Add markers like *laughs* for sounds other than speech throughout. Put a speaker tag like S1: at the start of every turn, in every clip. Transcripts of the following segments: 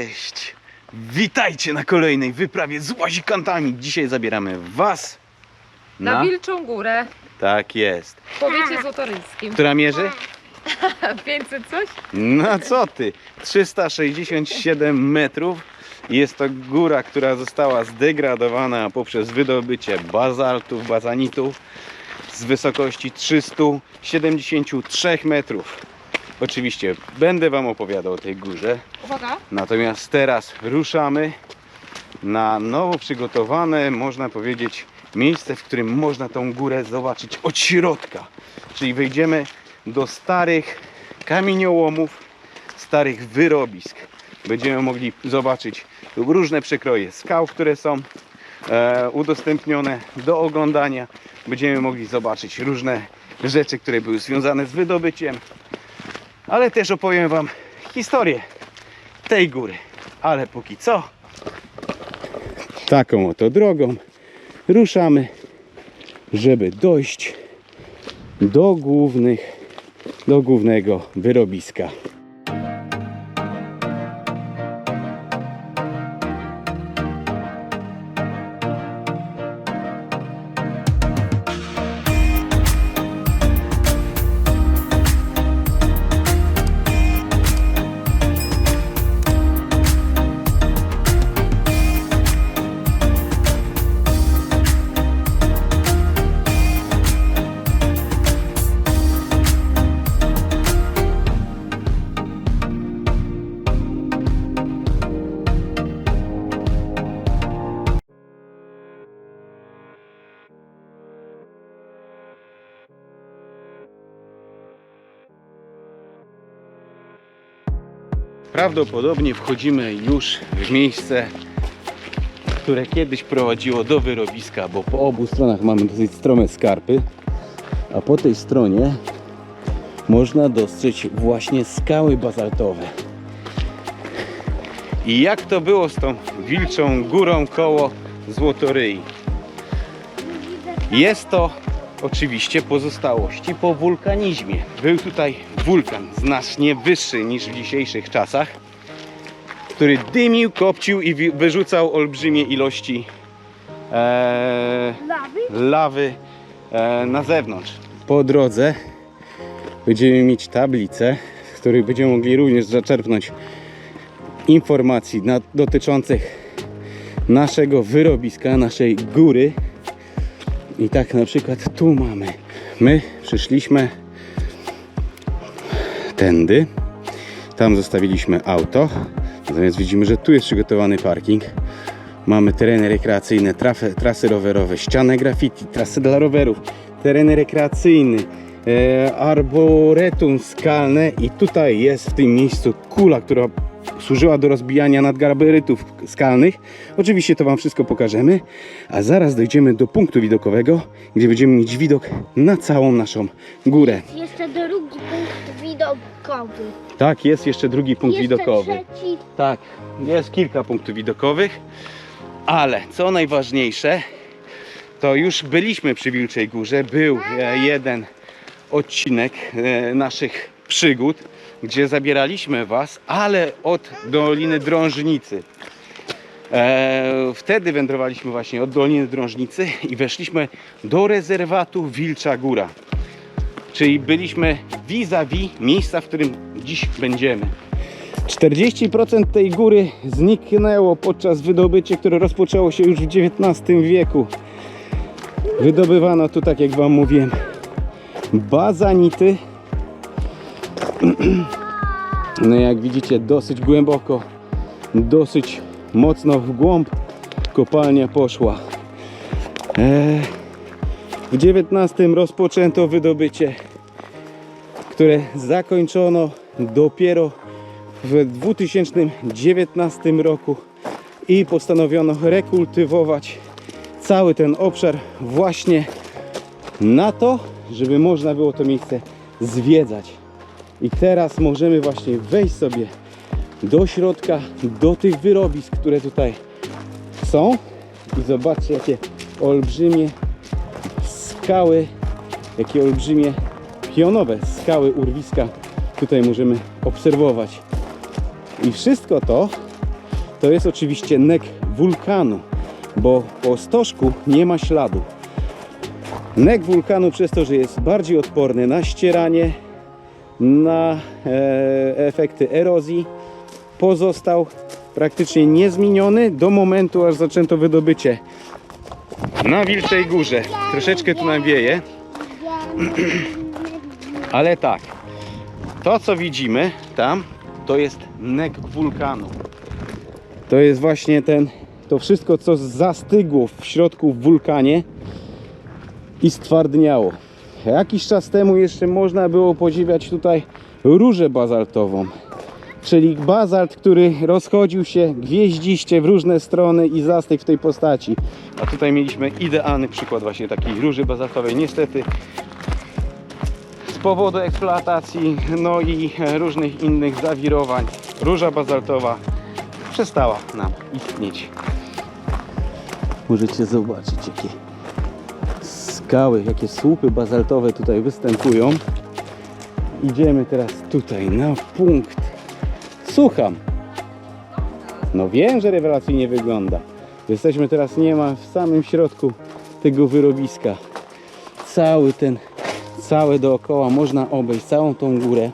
S1: Cześć! Witajcie na kolejnej wyprawie z łazikantami. Dzisiaj zabieramy Was
S2: Na,
S1: na...
S2: Wilczą Górę,
S1: Tak jest.
S2: w powiecie złotoryskim.
S1: Która mierzy? *laughs*
S2: 500 coś?
S1: No co ty? 367 metrów. Jest to góra, która została zdegradowana poprzez wydobycie bazaltów, bazanitów z wysokości 373 metrów. Oczywiście będę Wam opowiadał o tej górze.
S2: Uwaga.
S1: Natomiast teraz ruszamy na nowo przygotowane, można powiedzieć, miejsce, w którym można tą górę zobaczyć od środka. Czyli wejdziemy do starych kamieniołomów, starych wyrobisk. Będziemy mogli zobaczyć różne przekroje skał, które są e, udostępnione do oglądania. Będziemy mogli zobaczyć różne rzeczy, które były związane z wydobyciem. Ale też opowiem Wam historię tej góry. Ale póki co taką oto drogą ruszamy, żeby dojść do głównych, do głównego wyrobiska. Prawdopodobnie wchodzimy już w miejsce, które kiedyś prowadziło do wyrobiska, bo po obu stronach mamy dosyć strome skarpy, a po tej stronie można dostrzec właśnie skały bazaltowe. I jak to było z tą wilczą górą koło Złotoryi? Jest to oczywiście pozostałości po wulkanizmie. Był tutaj wulkan znacznie wyższy niż w dzisiejszych czasach, który dymił, kopcił i wyrzucał olbrzymie ilości e,
S3: Lawy?
S1: lawy e, na zewnątrz. Po drodze będziemy mieć tablice, z których będziemy mogli również zaczerpnąć informacji na, dotyczących naszego wyrobiska, naszej góry. I tak na przykład tu mamy. My przyszliśmy tędy. Tam zostawiliśmy auto. Natomiast widzimy, że tu jest przygotowany parking. Mamy tereny rekreacyjne, trafy, trasy rowerowe, ścianę graffiti, trasy dla rowerów, tereny rekreacyjne, e, arboretum skalne i tutaj jest w tym miejscu kula, która służyła do rozbijania nadgabarytów skalnych. Oczywiście to Wam wszystko pokażemy, a zaraz dojdziemy do punktu widokowego, gdzie będziemy mieć widok na całą naszą górę.
S3: Jeszcze drugi punkt widokowy.
S1: Tak, jest jeszcze drugi punkt
S3: Jeszcze
S1: widokowy.
S3: trzeci.
S1: Tak, jest kilka punktów widokowych, ale co najważniejsze, to już byliśmy przy Wilczej Górze. Był e, jeden odcinek e, naszych przygód, gdzie zabieraliśmy Was, ale od Doliny Drążnicy. E, wtedy wędrowaliśmy właśnie od Doliny Drążnicy i weszliśmy do rezerwatu Wilcza Góra. Czyli byliśmy vis-a-vis miejsca, w którym dziś będziemy. 40% tej góry zniknęło podczas wydobycia, które rozpoczęło się już w XIX wieku. Wydobywano tu, tak jak Wam mówiłem, bazanity. *clears throat* No jak widzicie, dosyć głęboko, dosyć mocno w głąb kopalnia poszła. Eee, w XIX rozpoczęto wydobycie, które zakończono dopiero w 2019 roku i postanowiono rekultywować cały ten obszar właśnie na to, żeby można było to miejsce zwiedzać. I teraz możemy właśnie wejść sobie do środka, do tych wyrobisk, które tutaj są i zobaczcie jakie olbrzymie skały, jakie olbrzymie pionowe skały urwiska tutaj możemy obserwować. I wszystko to to jest oczywiście nek wulkanu, bo po stożku nie ma śladu. Nek wulkanu przez to, że jest bardziej odporny na ścieranie, na e, efekty erozji, pozostał praktycznie niezmieniony do momentu, aż zaczęto wydobycie na Wilczej Górze. Troszeczkę tu nam wieje, *clears throat* ale tak, to co widzimy tam, to jest nek wulkanu. To jest właśnie ten, to wszystko co zastygło w środku w wulkanie i stwardniało. Jakiś czas temu jeszcze można było podziwiać tutaj różę bazaltową. Czyli bazalt, który rozchodził się gwieździście w różne strony i zastygł w tej postaci. A tutaj mieliśmy idealny przykład właśnie takiej róży bazaltowej. Niestety z powodu eksploatacji, no i różnych innych zawirowań, róża bazaltowa przestała nam istnieć. Możecie zobaczyć, jakie skały, jakie słupy bazaltowe tutaj występują. Idziemy teraz tutaj na punkt. Słucham. No wiem, że rewelacyjnie wygląda. Jesteśmy teraz niemal w samym środku tego wyrobiska. Cały ten, całe dookoła można obejść, całą tą górę.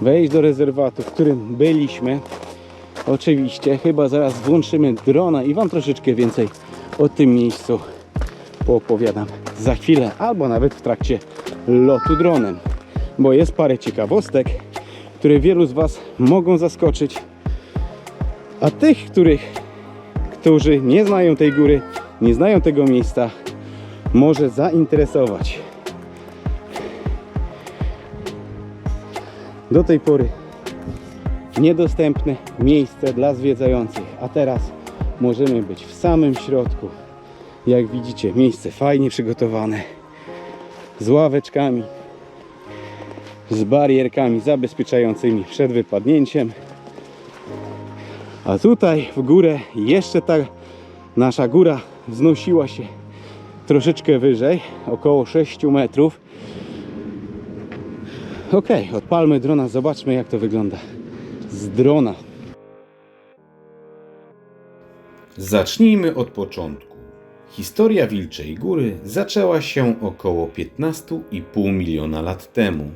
S1: Wejść do rezerwatu, w którym byliśmy. Oczywiście, chyba zaraz włączymy drona i Wam troszeczkę więcej o tym miejscu poopowiadam za chwilę, albo nawet w trakcie lotu dronem, bo jest parę ciekawostek, które wielu z Was mogą zaskoczyć, a tych, których, którzy nie znają tej góry, nie znają tego miejsca, może zainteresować. Do tej pory niedostępne miejsce dla zwiedzających, a teraz możemy być w samym środku. Jak widzicie, miejsce fajnie przygotowane, z ławeczkami, z barierkami zabezpieczającymi przed wypadnięciem. A tutaj w górę jeszcze ta nasza góra wznosiła się troszeczkę wyżej, około 6 metrów. Ok, odpalmy drona, zobaczmy jak to wygląda z drona.
S4: Zacznijmy od początku. Historia Wilczej Góry zaczęła się około 15,5 miliona lat temu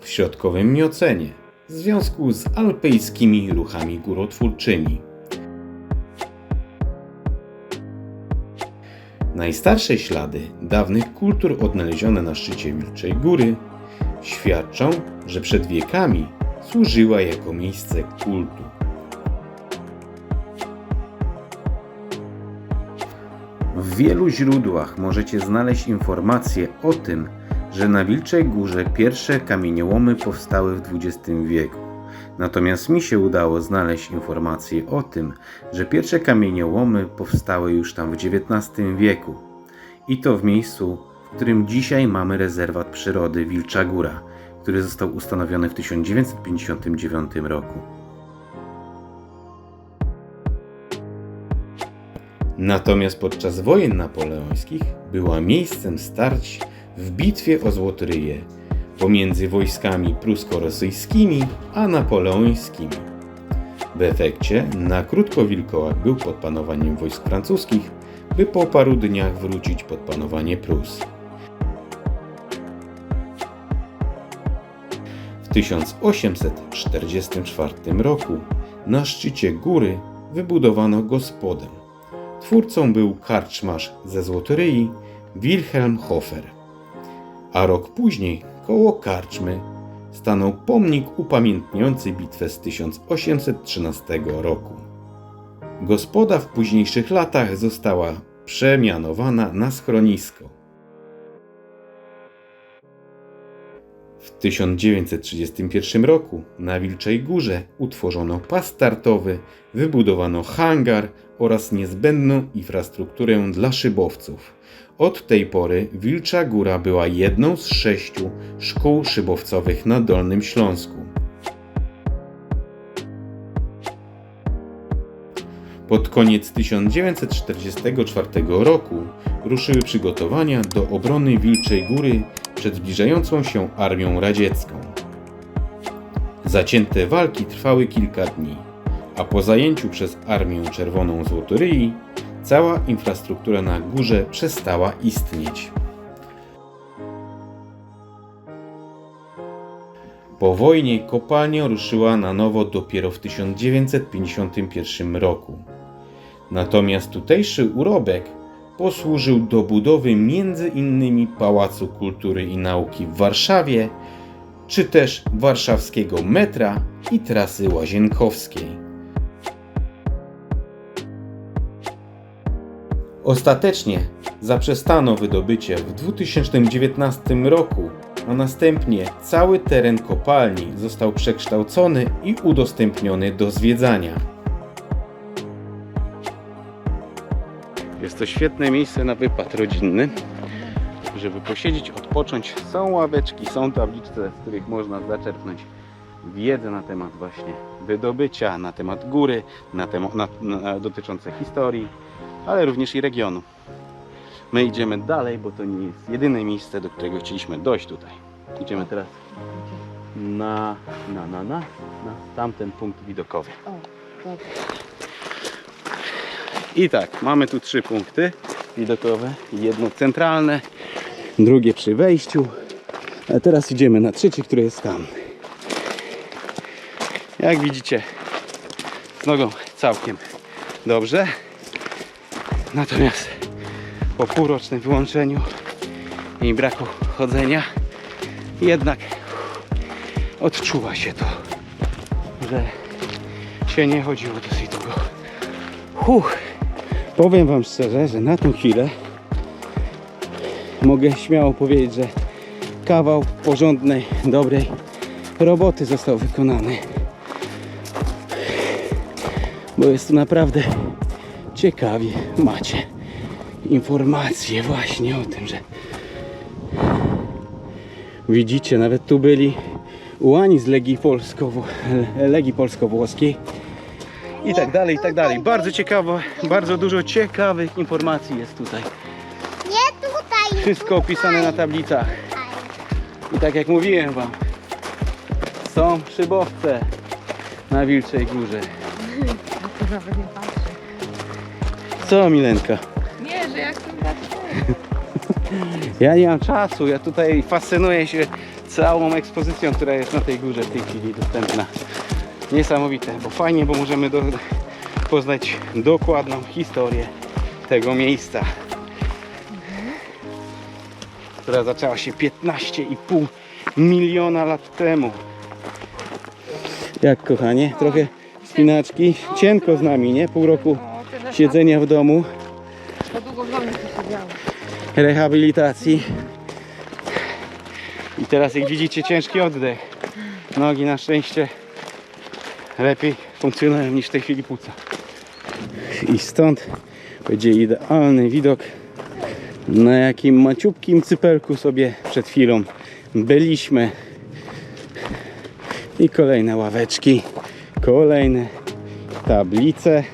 S4: w środkowym Miocenie w związku z alpejskimi ruchami górotwórczymi. Najstarsze ślady dawnych kultur odnalezione na szczycie Wilczej Góry świadczą, że przed wiekami służyła jako miejsce kultu. Wielu źródłach możecie znaleźć informacje o tym, że na Wilczej Górze pierwsze kamieniołomy powstały w XX wieku. Natomiast mi się udało znaleźć informacje o tym, że pierwsze kamieniołomy powstały już tam w XIX wieku. I to w miejscu, w którym dzisiaj mamy rezerwat przyrody Wilcza Góra, który został ustanowiony w 1959 roku. Natomiast podczas wojen napoleońskich była miejscem starć w bitwie o Złotoryję pomiędzy wojskami prusko-rosyjskimi a napoleońskimi. W efekcie na krótko wilkołak był pod panowaniem wojsk francuskich, by po paru dniach wrócić pod panowanie Prus. W 1844 roku na szczycie góry wybudowano gospodę. Twórcą był karczmarz ze Złotoryi Wilhelm Hofer. A rok później koło karczmy stanął pomnik upamiętniający bitwę z 1813 roku. Gospoda w późniejszych latach została przemianowana na schronisko. W 1931 roku na Wilczej Górze utworzono pas startowy, wybudowano hangar oraz niezbędną infrastrukturę dla szybowców. Od tej pory Wilcza Góra była jedną z sześciu szkół szybowcowych na Dolnym Śląsku. Pod koniec 1944 roku ruszyły przygotowania do obrony Wilczej Góry przed zbliżającą się armią radziecką. Zacięte walki trwały kilka dni, a po zajęciu przez Armię Czerwoną Złotoryi cała infrastruktura na górze przestała istnieć. Po wojnie kopalnia ruszyła na nowo dopiero w 1951 roku. Natomiast tutejszy urobek posłużył do budowy m.in. Pałacu Kultury i Nauki w Warszawie, czy też warszawskiego metra i trasy łazienkowskiej. Ostatecznie zaprzestano wydobycie w 2019 roku, a następnie cały teren kopalni został przekształcony i udostępniony do zwiedzania.
S1: Jest to świetne miejsce na wypad rodzinny, żeby posiedzieć, odpocząć. Są ławeczki, są tabliczce, z których można zaczerpnąć wiedzę na temat właśnie wydobycia, na temat góry, na temat na, na, dotyczące historii, ale również i regionu. My idziemy dalej, bo to nie jest jedyne miejsce, do którego chcieliśmy dojść tutaj. Idziemy teraz na, na, na, na, na tamten punkt widokowy.
S2: O, dobra.
S1: I tak, mamy tu trzy punkty widokowe. Jedno centralne, drugie przy wejściu. A teraz idziemy na trzecie, które jest tam. Jak widzicie, z nogą całkiem dobrze. Natomiast po półrocznym wyłączeniu i braku chodzenia, jednak odczuwa się to, że się nie chodziło dosyć długo. Huh. Powiem Wam szczerze, że na tą chwilę mogę śmiało powiedzieć, że kawał porządnej, dobrej roboty został wykonany. Bo jest tu naprawdę ciekawie. Macie informacje właśnie o tym, że widzicie, nawet tu byli ułani z Legii, Polsko, Legii Polsko-Włoskiej i tak dalej, i tak dalej. Bardzo ciekawe, bardzo dużo ciekawych informacji jest tutaj.
S3: Nie tutaj.
S1: Wszystko opisane na tablicach. I tak jak mówiłem Wam, są szybowce na Wilczej Górze. Co Milenka?
S2: Nie, że jak dać *laughs*
S1: Ja nie mam czasu, ja tutaj fascynuję się całą ekspozycją, która jest na tej górze w tej chwili dostępna. Niesamowite, bo fajnie, bo możemy do, poznać dokładną historię tego miejsca, która zaczęła się 15,5 miliona lat temu. Jak kochanie, trochę spinaczki, cienko z nami, nie? Pół roku siedzenia w domu. rehabilitacji. I teraz jak widzicie ciężki oddech. Nogi na szczęście lepiej funkcjonują niż w tej chwili płuca. I stąd będzie idealny widok na jakim maciubkim cypelku sobie przed chwilą byliśmy. I kolejne ławeczki, kolejne tablice.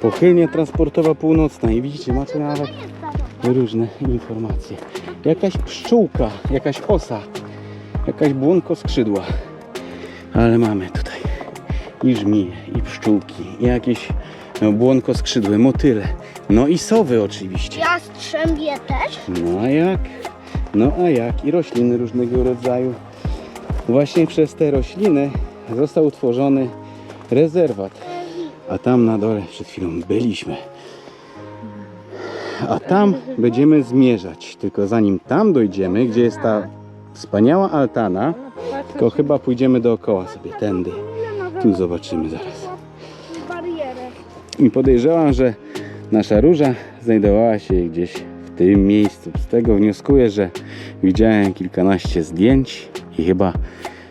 S1: Pochylnia transportowa północna i widzicie, macie nawet różne informacje. Jakaś pszczółka, jakaś osa, jakaś błonko skrzydła. Ale mamy tutaj i żmije, i pszczółki, i jakieś no, błonko motyle. No i sowy oczywiście.
S3: Jastrzębie też?
S1: No a jak? No a jak? I rośliny różnego rodzaju. Właśnie przez te rośliny został utworzony rezerwat. A tam na dole przed chwilą byliśmy. A tam będziemy zmierzać. Tylko zanim tam dojdziemy, gdzie jest ta wspaniała altana, to chyba pójdziemy dookoła sobie tędy. Tu zobaczymy zaraz. I podejrzewam, że nasza róża znajdowała się gdzieś w tym miejscu. Z tego wnioskuję, że widziałem kilkanaście zdjęć i chyba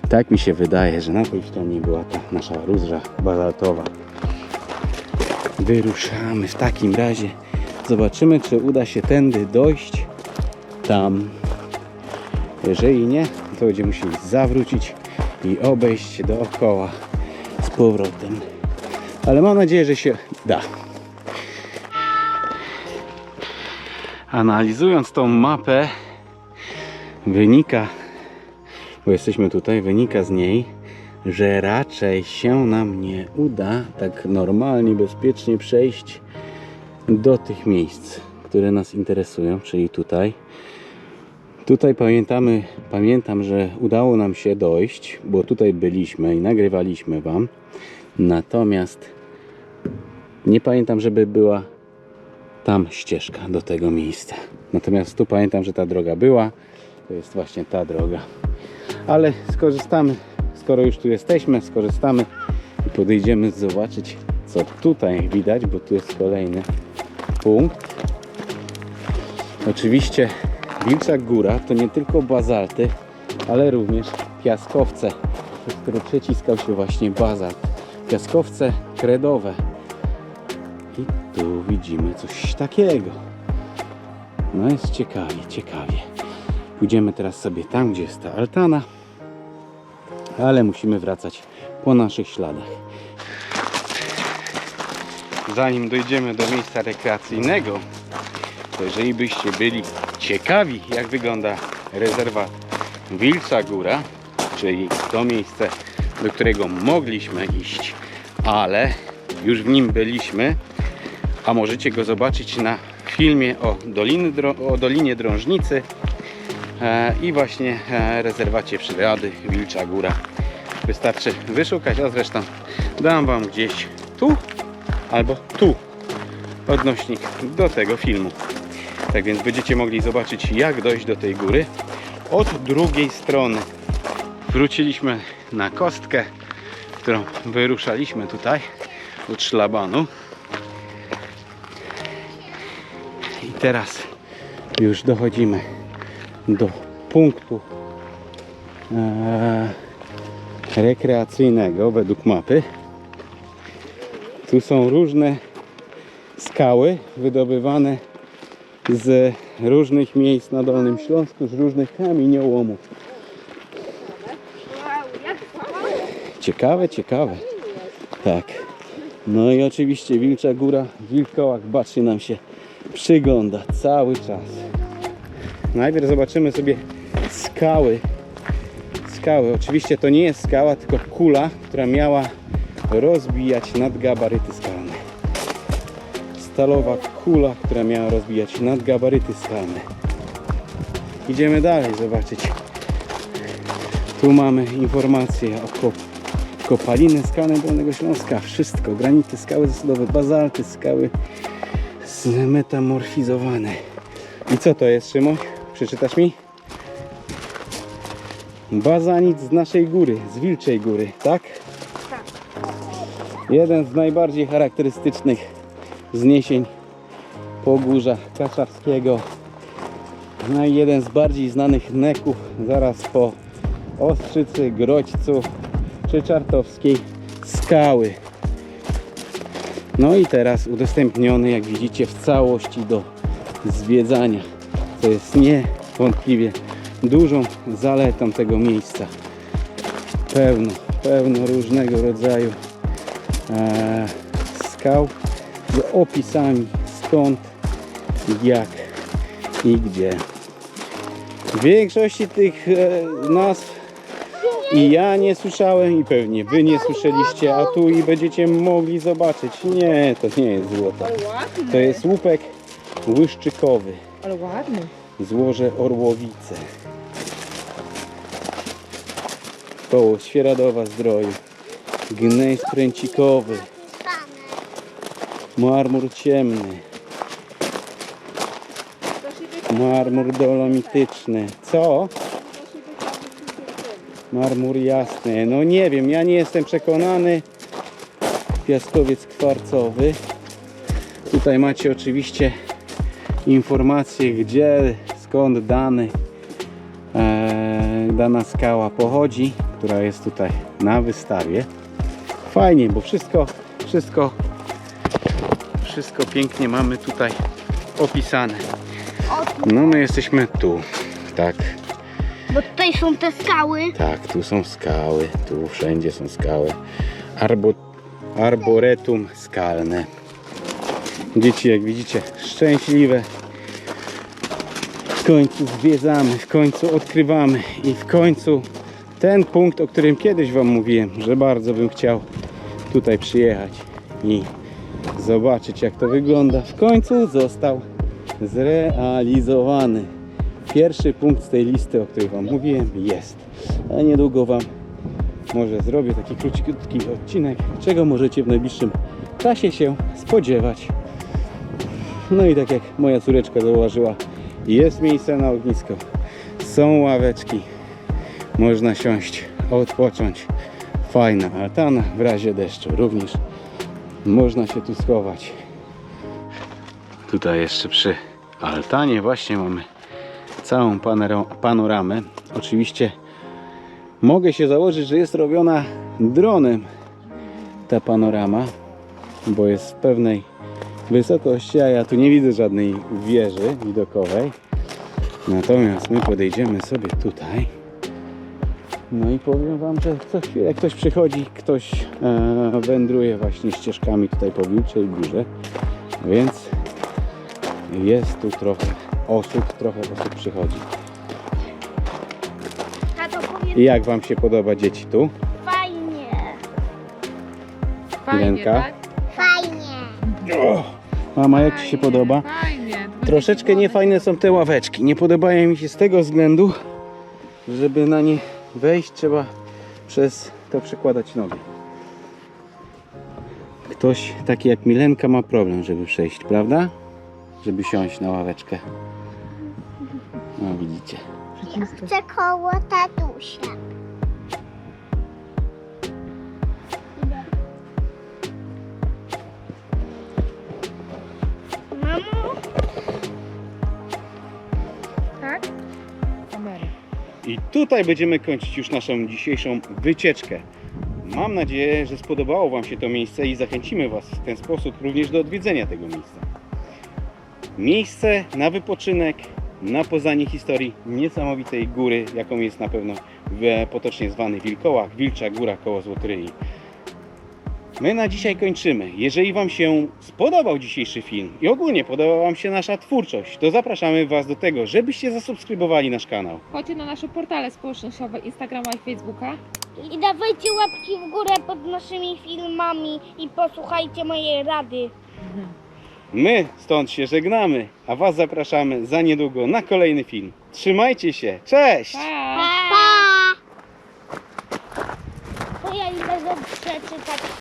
S1: tak mi się wydaje, że na tej ścianie była ta nasza róża bazaltowa. Wyruszamy w takim razie. Zobaczymy, czy uda się tędy dojść tam. Jeżeli nie, to będziemy musieli zawrócić i obejść dookoła powrotem. Ale mam nadzieję, że się da. Analizując tą mapę, wynika, bo jesteśmy tutaj, wynika z niej, że raczej się nam nie uda tak normalnie, bezpiecznie przejść do tych miejsc, które nas interesują, czyli tutaj. Tutaj pamiętamy, pamiętam, że udało nam się dojść, bo tutaj byliśmy i nagrywaliśmy Wam. Natomiast nie pamiętam, żeby była tam ścieżka do tego miejsca. Natomiast tu pamiętam, że ta droga była. To jest właśnie ta droga. Ale skorzystamy, skoro już tu jesteśmy, skorzystamy i podejdziemy zobaczyć, co tutaj widać, bo tu jest kolejny punkt. Oczywiście Wilcza Góra to nie tylko bazalty, ale również piaskowce, przez które przeciskał się właśnie bazalt. Piaskowce kredowe. I tu widzimy coś takiego. No jest ciekawie, ciekawie. Pójdziemy teraz sobie tam, gdzie jest ta altana, ale musimy wracać po naszych śladach. Zanim dojdziemy do miejsca rekreacyjnego, to jeżeli byście byli ciekawi, jak wygląda rezerwat Wilcza Góra, czyli to miejsce, do którego mogliśmy iść, ale już w nim byliśmy, a możecie go zobaczyć na filmie o, Doliny, o Dolinie Drążnicy e, i właśnie e, rezerwacie przyrody Wilcza Góra. Wystarczy wyszukać, a zresztą dam Wam gdzieś tu albo tu odnośnik do tego filmu. Tak więc będziecie mogli zobaczyć jak dojść do tej góry od drugiej strony. Wróciliśmy na kostkę, którą wyruszaliśmy tutaj od szlabanu. I teraz już dochodzimy do punktu e, rekreacyjnego według mapy. Tu są różne skały wydobywane z różnych miejsc na Dolnym Śląsku, z różnych kamieniołomów. Ciekawe, ciekawe. Tak. No i oczywiście Wilcza Góra, Wilkołak bacznie nam się przygląda cały czas. Najpierw zobaczymy sobie skały. Skały. Oczywiście to nie jest skała, tylko kula, która miała rozbijać nadgabaryty skalne. Stalowa kula, która miała rozbijać nadgabaryty skalne. Idziemy dalej zobaczyć. Tu mamy informacje o kop kopaliny skalne Dolnego Śląska. Wszystko. Granity, skały zasadowe, bazalty, skały zmetamorfizowane. I co to jest, Szymon? Przeczytasz mi? Bazanit z naszej góry, z Wilczej Góry, tak? Jeden z najbardziej charakterystycznych zniesień Pogórza Kaczawskiego. No i jeden z bardziej znanych neków zaraz po Ostrzycy, Grodźcu czy Czartowskiej Skały. No i teraz udostępniony, jak widzicie, w całości do zwiedzania, co jest niewątpliwie dużą zaletą tego miejsca. Pełno, pełno różnego rodzaju e, skał z opisami skąd, jak i gdzie. W większości tych e, nazw i ja nie słyszałem i pewnie wy nie słyszeliście, a tu i będziecie mogli zobaczyć. Nie, to nie jest
S2: ładny.
S1: To jest łupek łyszczykowy,
S2: Ale ładny.
S1: złoże orłowice. Koło Świeradowa Zdroju, gnejs pręcikowy, marmur ciemny, marmur dolomityczny. Co? Marmur jasny. No nie wiem, ja nie jestem przekonany. Piaskowiec kwarcowy. Tutaj macie oczywiście informacje, gdzie, skąd dany, e, dana skała pochodzi, która jest tutaj na wystawie. Fajnie, bo wszystko, wszystko, wszystko pięknie mamy tutaj opisane. No my jesteśmy tu, tak,
S3: Bo tutaj są te skały.
S1: tak, tu są skały, tu wszędzie są skały. Arbo, arboretum skalne. Dzieci, jak widzicie, szczęśliwe. W końcu zwiedzamy, w końcu odkrywamy i w końcu ten punkt, o którym kiedyś Wam mówiłem, że bardzo bym chciał tutaj przyjechać i zobaczyć jak to wygląda, w końcu został zrealizowany. Pierwszy punkt z tej listy, o której Wam mówiłem, jest. A niedługo Wam może zrobię taki króciutki odcinek, czego możecie w najbliższym czasie się spodziewać. No i tak jak moja córeczka zauważyła, jest miejsce na ognisko, są ławeczki, można siąść, odpocząć. Fajna altana w razie deszczu również można się tu schować. Tutaj jeszcze przy altanie właśnie mamy całą panoramę. Oczywiście mogę się założyć, że jest robiona dronem ta panorama, bo jest w pewnej wysokości, a ja tu nie widzę żadnej wieży widokowej. Natomiast my podejdziemy sobie tutaj. No i powiem Wam, że co chwilę ktoś przychodzi, ktoś e, wędruje właśnie ścieżkami tutaj po Wilczej Górze, więc jest tu trochę osób, trochę osób przychodzi.
S3: Tato powiedz
S1: I jak Wam się podoba dzieci tu?
S3: fajnie.
S2: Fajnie,
S1: Milenka?
S2: tak?
S3: Fajnie.
S1: Mama, jak Ci się podoba?
S2: Fajnie.
S1: Troszeczkę niefajne są te ławeczki. Nie podobają mi się z tego względu, żeby na nie wejść trzeba przez to przekładać nogi. Ktoś taki jak Milenka ma problem, żeby przejść, prawda? Żeby siąść na ławeczkę. No widzicie.
S3: Chcę koło tatusia. Mamo,
S2: Tak? Kamery.
S1: I tutaj będziemy kończyć już naszą dzisiejszą wycieczkę. Mam nadzieję, że spodobało Wam się to miejsce i zachęcimy Was w ten sposób również do odwiedzenia tego miejsca. Miejsce na wypoczynek, na poznanie historii niesamowitej góry, jaką jest na pewno w- potocznie zwany Wilkołak, Wilcza Góra koło Złotoryi. My na dzisiaj kończymy. Jeżeli Wam się spodobał dzisiejszy film i ogólnie podoba Wam się nasza twórczość, to zapraszamy Was do tego, żebyście zasubskrybowali nasz kanał.
S2: Chodźcie na nasze portale społecznościowe Instagrama i Facebooka.
S3: i dawajcie łapki w górę pod naszymi filmami i posłuchajcie mojej rady. *laughs*
S1: My stąd się żegnamy, a Was zapraszamy za niedługo na kolejny film. Trzymajcie się, cześć! Pa! Pa!
S2: Pa!